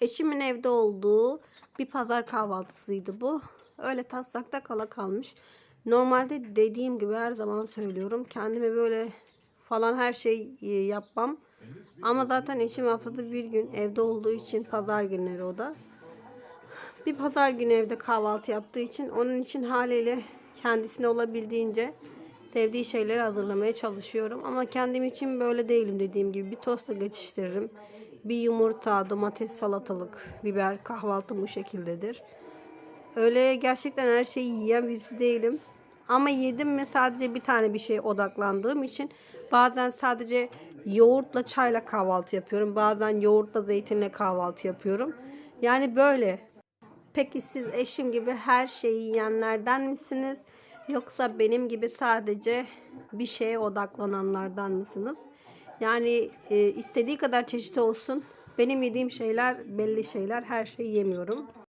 Eşimin evde olduğu bir pazar kahvaltısıydı bu. Öyle taslakta kala kalmış. Normalde dediğim gibi her zaman söylüyorum. Kendime böyle falan her şey e, yapmam. Ama zaten eşim haftada bir gün evde olduğu için pazar günleri o da. Bir pazar günü evde kahvaltı yaptığı için onun için haliyle kendisine olabildiğince sevdiği şeyleri hazırlamaya çalışıyorum. Ama kendim için böyle değilim dediğim gibi. Bir tosta geçiştiririm. Bir yumurta, domates, salatalık, biber, kahvaltım bu şekildedir. Öyle gerçekten her şeyi yiyen birisi değilim. Ama yedim mi sadece bir tane bir şeye odaklandığım için bazen sadece yoğurtla çayla kahvaltı yapıyorum. Bazen yoğurtla zeytinle kahvaltı yapıyorum. Yani böyle. Peki siz eşim gibi her şeyi yiyenlerden misiniz? Yoksa benim gibi sadece bir şeye odaklananlardan mısınız? Yani e, istediği kadar çeşit olsun. Benim yediğim şeyler belli şeyler. Her şeyi yemiyorum.